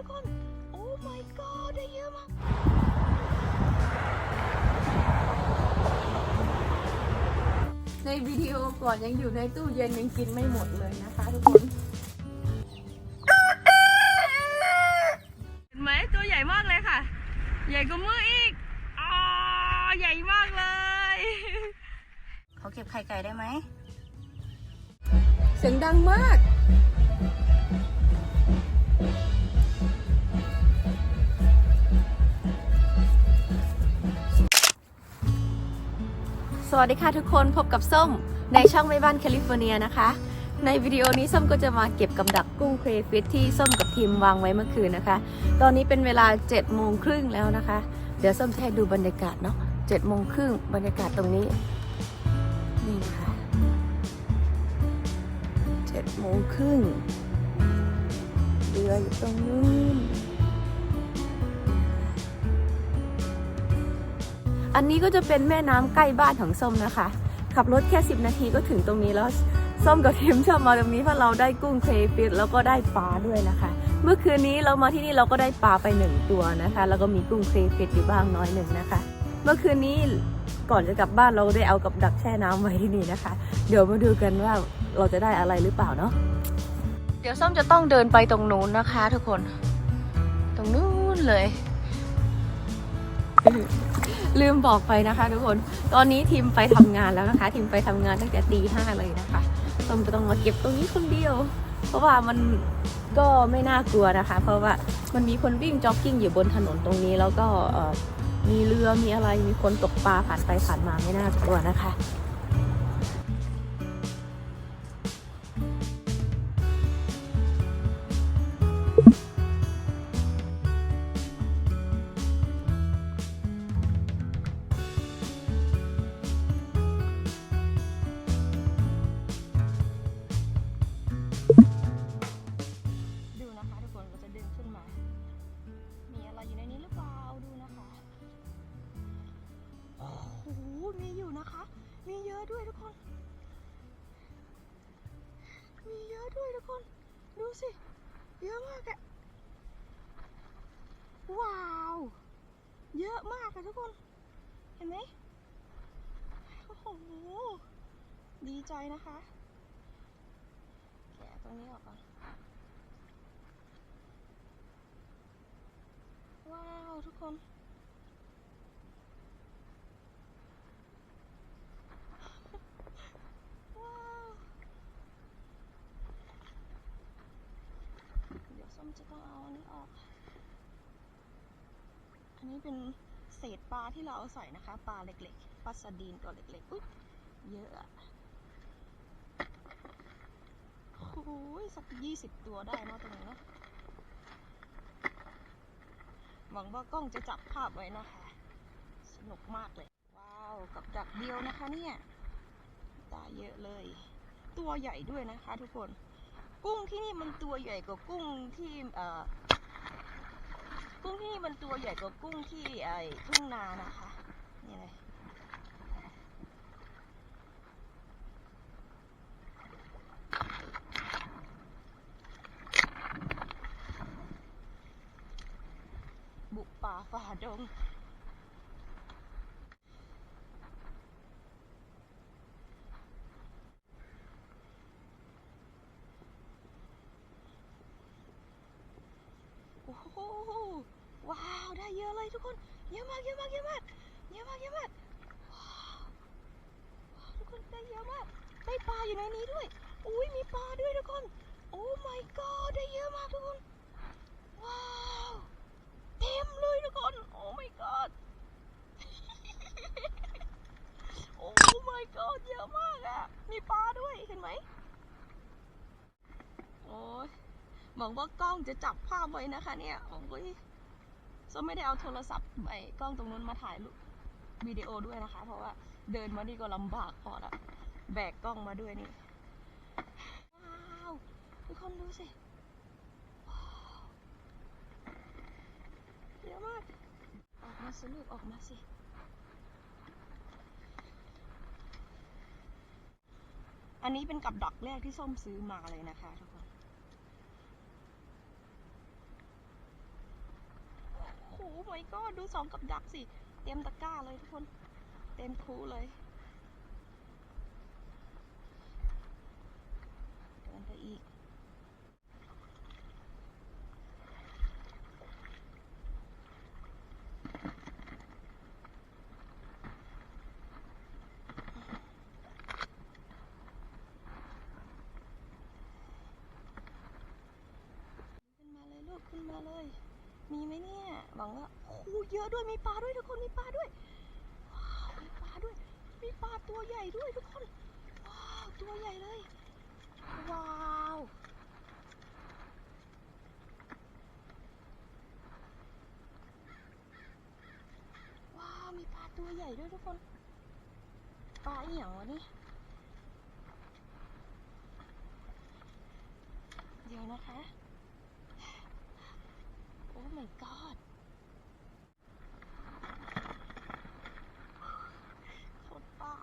ทุกคน โอ้ my god ได้เยอะมาก ในวิดีโอก่อนยังอยู่ในตู้เย็นยังกินไม่หมดเลยนะคะทุกคนเห็นไหมตัวใหญ่มากเลยค่ะ ใหญ่กว่ามืออีกอ๋อใหญ่มากเลย เขาเก็บไข่ไก่ได้ไหม เสียงดังมาก สวัสดีค่ะทุกคนพบกับส้มในช่องแม่บ้านแคลิฟอร์เนียนะคะ ในวิดีโอนี้ส้มก็จะมาเก็บกับดักกุ้งเครฟิตที่ส้มกับทีมวางไว้เมื่อคืนนะคะ ตอนนี้เป็นเวลา7จ็ดโมงครึ่งแล้วนะคะ เดี๋ยวส้มจะให้ดูบรรยากาศเนาะเจ็ดโมงครึ่งบรรยากาศตรงนี้นี่นะคะเจ็ดโมงครึ่งเรืออยู่ตรงนู้น อันนี้ก็จะเป็นแม่น้ำใกล้บ้านของส้มนะคะ ขับรถแค่ 10 นาทีก็ถึงตรงนี้แล้ว ส้มกับทีมชอบมาตรงนี้เพราะเราได้กุ้งเครฟิตแล้วก็ได้ปลาด้วยนะคะ เมื่อคืนนี้เรามาที่นี่เราก็ได้ปลาไปหนึ่งตัวนะคะ แล้วก็มีกุ้งเครฟิตอยู่บ้างน้อยหนึ่งนะคะ เมื่อคืนนี้ก่อนจะกลับบ้านเราได้เอากับดักแช่น้ำไว้ที่นี่นะคะ เดี๋ยวมาดูกันว่าเราจะได้อะไรหรือเปล่าเนาะ เดี๋ยวส้มจะต้องเดินไปตรงนู้นนะคะ ทุกคน ตรงนู้นเลย ลืมบอกไปนะคะ ทุกคน ตอนนี้ทีมไปทำงานแล้วนะคะ ทีมไปทำงานตั้งแต่ตีห้าเลยนะคะต้มก็ต้องมาเก็บตรงนี้คนเดียว เพราะว่ามันก็ไม่น่ากลัวนะคะ เพราะว่ามันมีคนวิ่งจ็อกกิ้งอยู่บนถนนตรงนี้แล้วก็มีเรือมีอะไรมีคนตกปลาผ่านไปผ่านมาไม่น่ากลัวนะคะ ด้วยทุกคน ดูสิ เยอะมากอะว้าว เยอะมากอะทุกคน เห็นไหมโอ้โห ดีใจนะคะ แกะตรงนี้ออกก่อน ว้าวทุกคน ว้าว เดี๋ยวส้มจะต้อง เอาอันนี้ออก อันนี้เป็นเศษปลาที่เราเอาใส่นะคะ ปลาเล็กๆ ปลาสดีนตัวเล็กๆอุ๊ยเยอะโอ้ยสักยี่สิบตัวได้เนอะตรงนี้เนาะ หวังว่ากล้องจะจับภาพไว้นะคะ สนุกมากเลย ว้าว กับดักเดียวนะคะเนี่ย ตาเยอะเลย ตัวใหญ่ด้วยนะคะทุกคน กุ้งที่นี่มันตัวใหญ่กว่ากุ้งที่เอ่อกุ้งที่นี่มันตัวใหญ่กว่ากุ้งที่ไอ้ทุ่งนานะคะนี่เลยบุกป่าฝ่าดง โอ้โห ว้าว ได้เยอะเลย ทุกคนเยอะมากเยอะมากเยอะมากเยอะมากเยอะมากว้าวทุกคนได้เยอะมากได้ปลาอยู่ในนี้ด้วยอุ้ยมีปลาด้วยทุกคนโอ้ my god ได้เยอะมากทุกคนว้าวเต็มเลยทุกคนโอ้ my god โอ้ my god เยอะมากอะมีปลาด้วยเห็นไหมโอ้ยหวังว่ากล้องจะจับภาพไว้นะคะเนี่ยโอ้ย ส้มไม่ได้เอาโทรศัพท์ไอ้กล้องตรงนู้นมาถ่ายรูปวิดีโอด้วยนะคะ เพราะว่าเดินมานี่ก็ลำบากพอละแบกกล้องมาด้วยนี่ว้าวทุกคนดูสิเยอะมากออกมาสลูกออกมาสิอันนี้เป็นกับดักแรกที่ส้มซื้อมาเลยนะคะทุกคน my god ดูสองกับดักสิ เต็มตะกร้าเลยทุกคน เต็มคูเลยเดินไปอีกขึ้นมาเลยลูกขึ้นมาเลย มีไหมเนี่ยหวังว่าโอ้โหเยอะด้วยมีปลาด้วยทุกคนมีปลาด้วยว้าวมีปลาด้วย มีปลาตัวใหญ่ด้วยทุกคนว้าวตัวใหญ่เลย ว้าวว้าวมีปลาตัวใหญ่ด้วยทุกคนปลาเอีหยังวะนี่เดี๋ยวนะคะ Oh my god โคตรป้า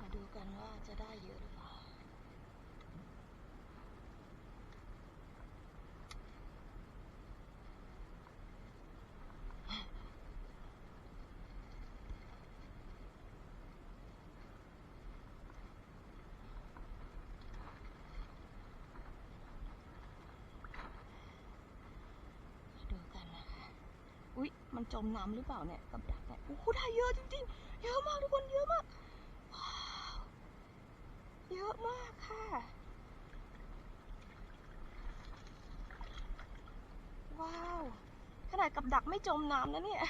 มาดูกันว่าจะได้เยอะหรือเปล่า มาดูกันนะคะ อุ๊ย มันจมน้ำหรือเปล่าเนี่ยกับดักเนี่ยโอ้โหได้เยอะจริงๆ เยอะมากทุกคนเยอะมากว้าวเยอะมากค่ะ ว้าว ขนาดกับดักไม่จมน้ำนะเนี่ย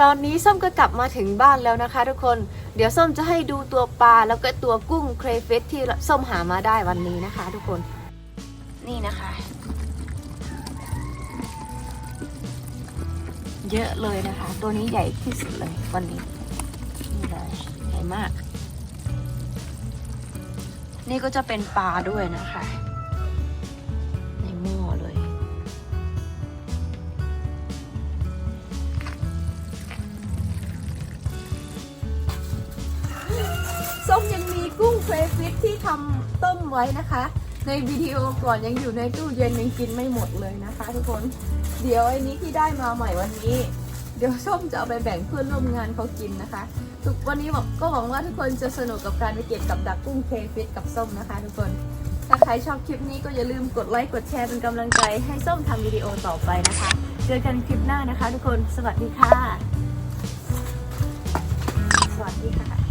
ตอนนี้ส้มก็กลับมาถึงบ้านแล้วนะคะ ทุกคน เดี๋ยวส้มจะให้ดูตัวปลาแล้วก็ตัวกุ้งเครฟิชที่ส้มหามาได้วันนี้นะคะ ทุกคน นี่นะคะ เยอะเลยนะคะ ตัวนี้ใหญ่ที่สุดเลยวันนี้ นี่เลยใหญ่มาก นี่ก็จะเป็นปลาด้วยนะคะ เครฟิตที่ทำต้มไว้นะคะ ในวิดีโอก่อนยังอยู่ในตู้เย็นยังกินไม่หมดเลยนะคะ ทุกคนเดี๋ยวไอ้นี้ที่ได้มาใหม่วันนี้ เดี๋ยวส้มจะเอาไปแบ่งเพื่อนร่วมงานเขากินนะคะ ทุกวันนี้ก็หวังว่าทุกคนจะสนุกกับการไปเก็บกับดักกุ้งเครฟิตกับส้มนะคะ ทุกคนถ้าใครชอบคลิปนี้ก็อย่าลืมกดไลค์กดแชร์เป็นกำลังใจให้ส้มทำวิดีโอต่อไปนะคะเจอกันคลิปหน้านะคะ ทุกคนสวัสดีค่ะ สวัสดีค่ะ